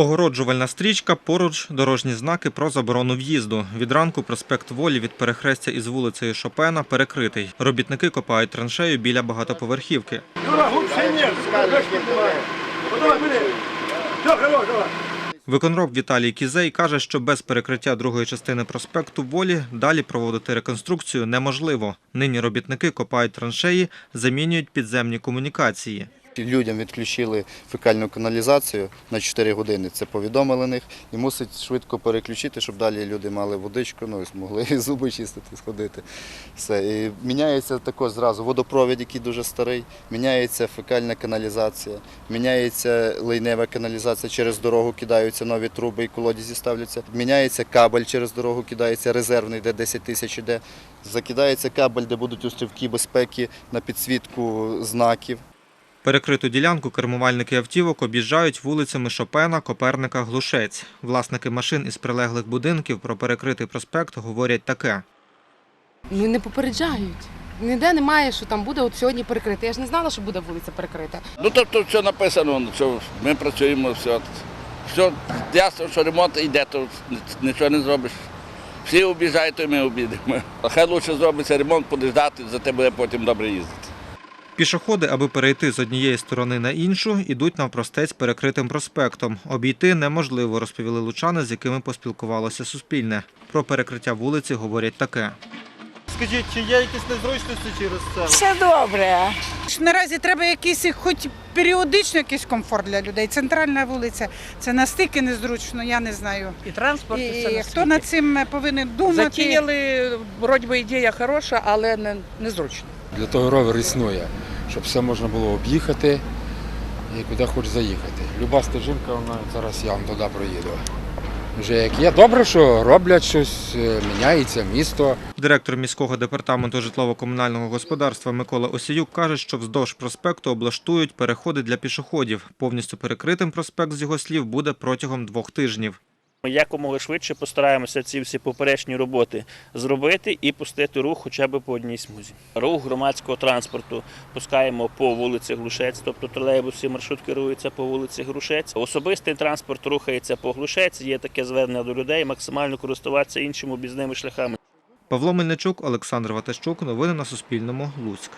Огороджувальна стрічка, поруч дорожні знаки про заборону в'їзду. Від ранку проспект Волі від перехрестя із вулицею Шопена перекритий. Робітники копають траншею біля багатоповерхівки. Виконроб Віталій Кізей каже, що без перекриття другої частини проспекту Волі далі проводити реконструкцію неможливо. Нині робітники копають траншеї, замінюють підземні комунікації. Людям відключили фекальну каналізацію на 4 години. Це повідомили них і мусить швидко переключити, щоб далі люди мали водичку, ну і змогли зуби чистити, сходити. Все. І міняється також зразу водопровід, який дуже старий, міняється фекальна каналізація, міняється лейнева каналізація, через дорогу кидаються нові труби і колодязі ставляться. Міняється кабель через дорогу, кидається резервний, де 10 тисяч іде. Закидається кабель, де будуть острівки безпеки на підсвітку знаків. Перекриту ділянку кермувальники автівок об'їжджають вулицями Шопена, Коперника, Глушець. Власники машин із прилеглих будинків про перекритий проспект говорять таке. Ну не попереджають. Ніде немає, що там буде от сьогодні перекрита. Я ж не знала, що буде вулиця перекрита. Ну тобто все написано, що ми працюємо, все. Все ясно, що ремонт йде, то нічого не зробиш. Всі обіжають, то ми обідемо. А хай краще зробиться ремонт, подождати, за те буде потім добре їздити. Пішоходи, аби перейти з однієї сторони на іншу, ідуть навпростець перекритим проспектом. Обійти неможливо, розповіли лучани, з якими поспілкувалося Суспільне. Про перекриття вулиці говорять таке. Скажіть, чи є якісь незручності через це? Все добре. Наразі треба якийсь, хоч періодично якийсь комфорт для людей. Центральна вулиця це настільки незручно, я не знаю. І транспорт, і, І все на хто над цим повинен думати? Затіяли, вроді би ідея хороша, але не, незручно. Для того ровер існує, щоб все можна було об'їхати і куди хоч заїхати. Люба стежинка, вона зараз я вам туди проїду. Вже як є, добре, що роблять щось, е, міняється місто. Директор міського департаменту житлово-комунального господарства Микола Осіюк каже, що вздовж проспекту облаштують переходи для пішоходів. Повністю перекритим проспект, з його слів, буде протягом двох тижнів. Ми якомога швидше постараємося ці всі поперечні роботи зробити і пустити рух хоча б по одній смузі. Рух громадського транспорту пускаємо по вулиці Глушець, тобто тролейбуси, маршрут керується по вулиці Глушець. Особистий транспорт рухається по Глушець. Є таке звернення до людей максимально користуватися іншими об'їзними шляхами. Павло Мельничук, Олександр Ватащук. Новини на Суспільному. Луцьк.